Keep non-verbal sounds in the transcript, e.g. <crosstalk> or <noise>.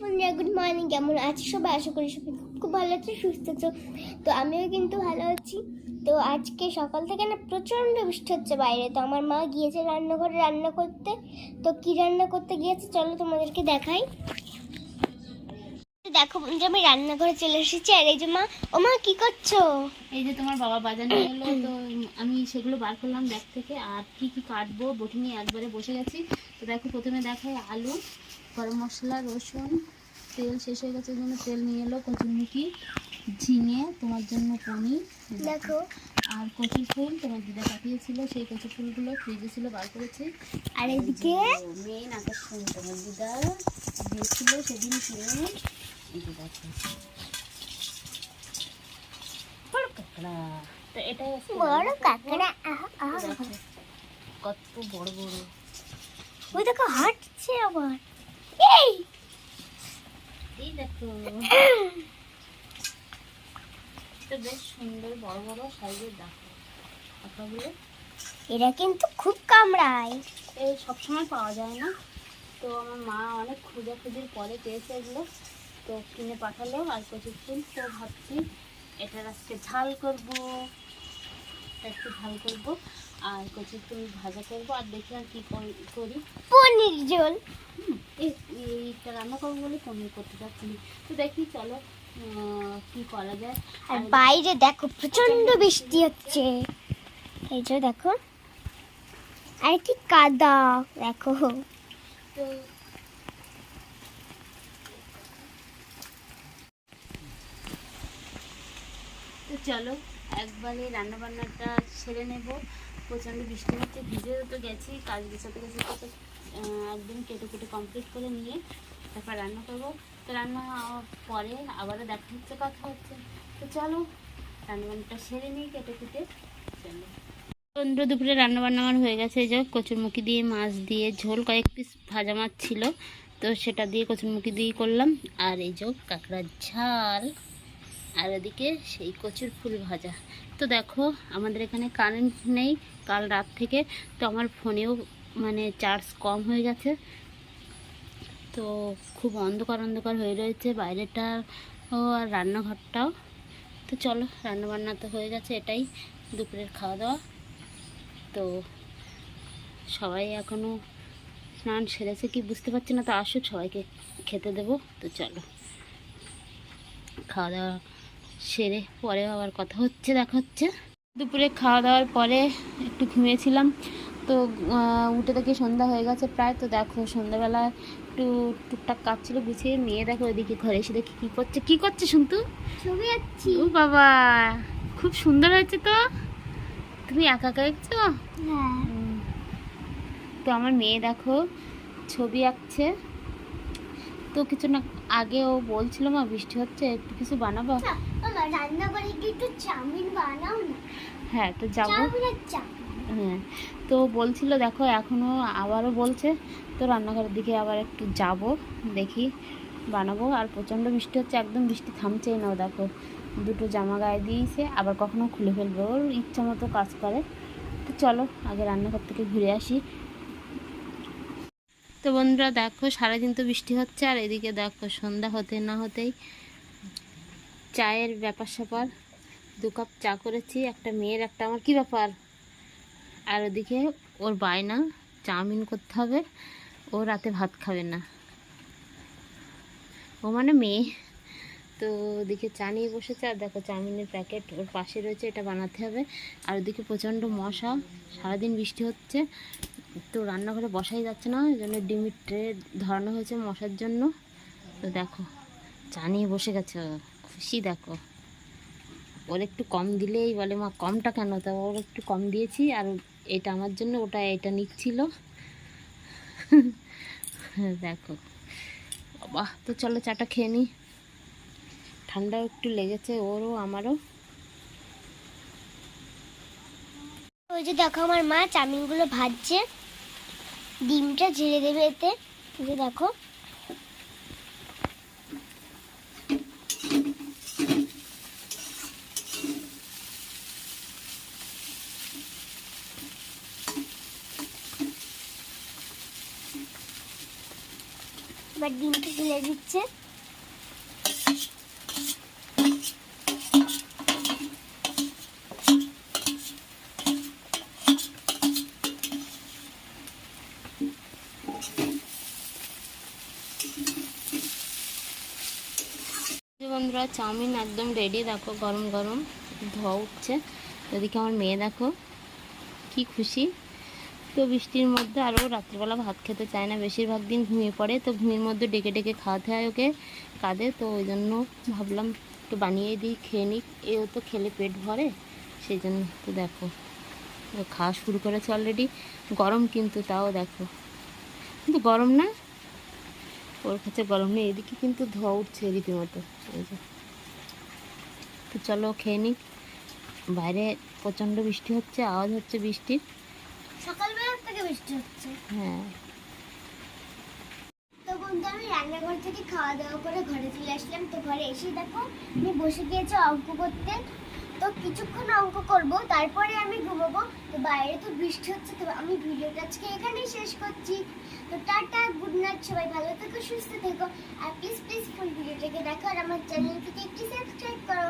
বন্ধুরা good morning কেমন আছি সবাই? আশা করি সবাই খুব খুব ভালো আছে, সুস্থ আছো। তো আমিও কিন্তু ভালো আছি। তো আজকে সকাল থেকে না প্রচণ্ড বৃষ্টি হচ্ছে বাইরে। তো আমার মা গিয়েছে রান্নাঘরে রান্না করতে। তো কি রান্না করতে গিয়েছে চলো তোমাদেরকে দেখাই। দেখো বন্ধু আমি রান্নাঘরে চলে এসেছি আর এই যে মা ও মা কি করছ? এই যে তোমার বাবা বাজার নিয়ে এলো তো আমি সেগুলো বার করলাম ব্যাগ থেকে আর কি কি কাটবো বটি নিয়ে একবারে বসে গেছি। তো দেখো প্রথমে দেখাই আলু গরম মশলা রসুন তেল শেষ হয়ে গেছে জন্য তেল নিয়ে এলো কচুরমুখি ঝিঙে তোমার জন্য পনির দেখো। আর কচুর ফুল তোমার দিদা পাঠিয়েছিল সেই কচুর ফুলগুলো ফ্রিজে ছিল বার করেছি। আর এইদিকে? মেন আকর্ষণ তোমার দিদা দিয়েছিল সেদিন কিনে বড় কাঁকড়া। তো এটাই বড়। কাকড়া কত বড় বড় ওই দেখো হাঁটছে আবার। এই! এই দেখো। তো বেশ সুন্দর বড় বড় সাইজের দেখো কাঁকড়াগুলো এরা কিন্তু খুব কামড়ায়। এই সবসময় পাওয়া যায় না। তো আমার মা অনেক খুঁজে খুঁজির পরে পেয়েছে এগুলো। তো কিনে পাঠালো আর কচুর ফুল তো ভাবছি এটার আজকে ঝাল করব। একটু ঝাল করব আর কচুর ফুল ভাজা করব আর দেখি আর কী করি- পনির এই- এইটা রান্না করব বলে পনির করতে চাচ্ছি। তো দেখি চলো কি করা যায়। আর আর বাইরে দেখো প্রচণ্ড বৃষ্টি হচ্ছে। এই যে দেখো আর কি কাদা দেখো। তো চলো, একবারে রান্না বান্নাটা সেরে নেব। প্রচণ্ড বৃষ্টি হচ্ছে ভিজে তো গেছি কাজ গুছাতে গেছি একদম কেটে কেটে কমপ্লিট করে নিয়ে তারপর রান্না করব। তো রান্না পরে আবারও দেখা হচ্ছে, কথা হচ্ছে। তো চলো রান্না বান্নাটা সেরে নিই, কেটে কেটে চলো। বন্ধু, দুপুরে রান্না বান্না আমার হয়ে গেছে, এই যে কচুরমুখি দিয়ে মাছ দিয়ে ঝোল কয়েক পিস ভাজা মাছ ছিল, তো সেটা দিয়ে কচুরমুখি দিয়ে করলাম। আর এই যে কাঁকড়ার ঝাল। আর ওদিকে সেই কচুর ফুল ভাজা। তো দেখো, আমাদের এখানে কারেন্ট নেই, কাল রাত থেকে। তো আমার ফোনেও মানে চার্জ কম হয়ে গেছে। তো খুব অন্ধকার অন্ধকার হয়ে রয়েছে বাইরেটা ও আর রান্নাঘরটাও। তো চলো, রান্নাবান্না তো হয়ে গেছে এটাই, দুপুরের খাওয়া দাওয়া তো সবাই এখনও স্নান সেরেছে কি বুঝতে পারছি না, তো আসুক সবাইকে খেতে দেবো। তো চলো খাওয়া দাওয়া সেরে পরে আবার কথা হচ্ছে দেখা হচ্ছে। দুপুরে খাওয়া দাওয়ার পরে একটু ঘুমিয়েছিলাম। তো উঠে দেখি সন্ধ্যা হয়ে গেছে প্রায়। তো দেখো সন্ধ্যাবেলা একটু টুকটাক কাজ ছিল গুছিয়ে নিয়ে দেখো ওইদিকে ঘরে এসে দেখি কী করছে। কী করছে শুনতু ছবি যাচ্ছি ও বাবা খুব সুন্দর হয়েছে তো। তুমি একা একা দেখছ হ্যাঁ। তো আমার মেয়ে দেখো ছবি আঁকছে। তো কিছু না আগে ও বলছিল মা বৃষ্টি হচ্ছে একটু কিছু বানাবো? রান্না করে একটু চাউমিন বানাও না। হ্যাঁ তো যাব। হ্যাঁ তো বলছিল দেখো এখনও আবারও বলছে তো রান্নাঘরের দিকে আবার একটু যাব দেখি বানাবো। আর প্রচণ্ড বৃষ্টি হচ্ছে একদম বৃষ্টি থামছেই না দেখো। দুটো জামা গায়ে দিয়েছে আবার কখনো খুলে ফেলবে ওর ইচ্ছা মতো কাজ করে। তো চলো আগে রান্নাঘর থেকে ঘুরে আসি। তো বন্ধুরা দেখো, সারাদিন তো বৃষ্টি হচ্ছে, আর এদিকে দেখো সন্ধ্যা হতে না হতেই চায়ের ব্যাপার স্যাপার। দু কাপ চা করেছি, একটা মেয়ের, একটা আমার। কি ব্যাপার? আর ওদিকে ওর বায়না, চাউমিন করতে হবে, ও রাতে ভাত খাবে না। ও মানে মেয়ে। তো ওদিকে চা নিয়ে বসেছে, আর দেখো চাউমিনের প্যাকেট ওর পাশে রয়েছে, এটা বানাতে হবে। আর ওদিকে প্রচণ্ড মশা, সারাদিন বৃষ্টি হচ্ছে। তো রান্নাঘরে বসাই যাচ্ছে না ওই জন্য ডিমির ট্রে ধরানো হয়েছে মশার জন্য। তো দেখো, চা নিয়ে বসে গেছে। খুশি দেখো। ওর একটু কম দিলেই বলে, মা, কমটা কেন? তা ওর একটু কম দিয়েছি, আর এটা আমার জন্য, ওটা এটা নিচ্ছিল। <laughs> দেখো, বাহ, তো চলো চাটা খেয়ে নিই ঠান্ডাও একটু লেগেছে, ওরও, আমারও। ওই যে দেখো, আমার মা চাউমিনগুলো ভাজছে। ডিমটা ঝেড়ে দেবে এতে। যে দেখো। এবার ডিমটা ঢেলে দিচ্ছে। বন্ধুরা, চাউমিন একদম রেডি দেখো, গরম গরম ধোয়া উঠছে। এদিকে আমার মেয়ে দেখো, কি খুশি। তো বৃষ্টির মধ্যে আরও রাত্রিবেলা ভাত খেতে চায় না। বেশিরভাগ দিন ঘুমিয়ে পড়ে, তো ঘুমির মধ্যে ডেকে ডেকে খাওয়াতে হয় ওকে কাঁদে তো ওই জন্য ভাবলাম একটু বানিয়ে দিই, খেয়ে নিক। এও তো খেলে পেট ভরে, সেই জন্য তো দেখো খাওয়া শুরু করেছে অলরেডি গরম কিন্তু, তাও দেখো। কিন্তু গরম না ওর কাছে গরম নেই এদিকে কিন্তু ধোয়া উঠছে রীতিমতো এই যে। তো চলো খেয়ে নিক বাইরে প্রচণ্ড বৃষ্টি হচ্ছে আওয়াজ হচ্ছে বৃষ্টির। সকালবেলা থেকে বৃষ্টি হচ্ছে। হ্যাঁ। তো বন্ধু আমি রান্নাঘর থেকে খাওয়া দাওয়া করে ঘরে চলে আসলাম। তো ঘরে এসে দেখো আমি বসে গিয়েছি অঙ্ক করতে। তো কিছুক্ষণ অঙ্ক করব, তারপরে আমি ঘুমাবো। তো বাইরে তো বৃষ্টি হচ্ছে, তো আমি ভিডিওটা আজকে এখানেই শেষ করছি। তো টাটা গুড নাইট সবাই ভালো থেকো, সুস্থ থেকো। আর প্লিজ প্লিজ ফুল ভিডিওটাকে দেখো আর আমার চ্যানেলটিকে একটি সাবস্ক্রাইব করো।